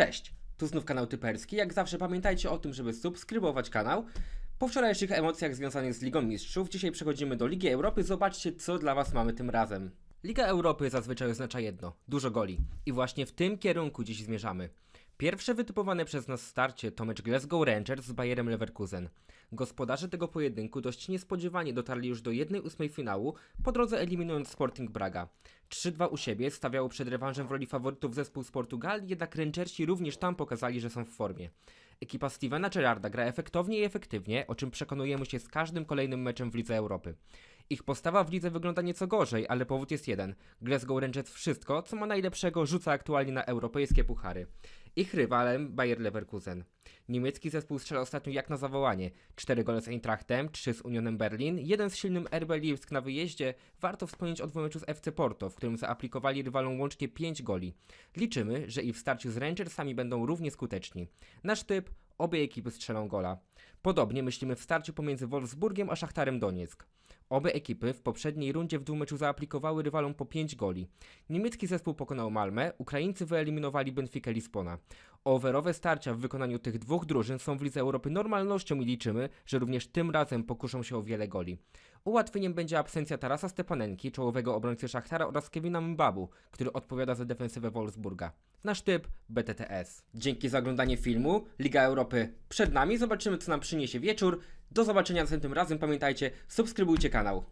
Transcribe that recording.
Cześć, tu znów kanał Typerski. Jak zawsze pamiętajcie o tym, żeby subskrybować kanał. Po wczorajszych emocjach związanych z Ligą Mistrzów, dzisiaj przechodzimy do Ligi Europy. Zobaczcie, co dla Was mamy tym razem. Liga Europy zazwyczaj oznacza jedno dużo goli. I właśnie w tym kierunku dziś zmierzamy. Pierwsze wytypowane przez nas starcie to mecz Glasgow Rangers z Bayerem Leverkusen. Gospodarze tego pojedynku dość niespodziewanie dotarli już do 1-8 finału, po drodze eliminując Sporting Braga. 3-2 u siebie stawiało przed rewanżem w roli faworytów zespół z Portugalii, jednak Rangersi również tam pokazali, że są w formie. Ekipa Stevena Gerrarda gra efektownie i efektywnie, o czym przekonujemy się z każdym kolejnym meczem w Lidze Europy. Ich postawa w lidze wygląda nieco gorzej, ale powód jest jeden. Glasgow Rangers wszystko, co ma najlepszego, rzuca aktualnie na europejskie puchary. Ich rywalem Bayer Leverkusen. Niemiecki zespół strzela ostatnio jak na zawołanie. 4 gole z Eintrachtem, 3 z Unionem Berlin, jeden z silnym RB Lipsk na wyjeździe. Warto wspomnieć o dwumeczu z FC Porto, w którym zaaplikowali rywalom łącznie 5 goli. Liczymy, że i w starciu z Rangersami będą równie skuteczni. Nasz typ obie ekipy strzelą gola. Podobnie myślimy w starciu pomiędzy Wolfsburgiem a Szachtarem Donieck. Obie ekipy w poprzedniej rundzie w dwumeczu zaaplikowały rywalom po 5 goli. Niemiecki zespół pokonał Malmę, Ukraińcy wyeliminowali Benfica Lizbona. Overowe starcia w wykonaniu tych dwóch drużyn są w Lidze Europy normalnością i liczymy, że również tym razem pokuszą się o wiele goli. Ułatwieniem będzie absencja Tarasa Stepanenki, czołowego obrońcy Szachtara oraz Kevina Mbabu, który odpowiada za defensywę Wolfsburga. Nasz typ BTTS. Dzięki za oglądanie filmu. Liga Europy przed nami. Zobaczymy co nam przyniesie wieczór. Do zobaczenia następnym razem. Pamiętajcie, subskrybujcie kanał.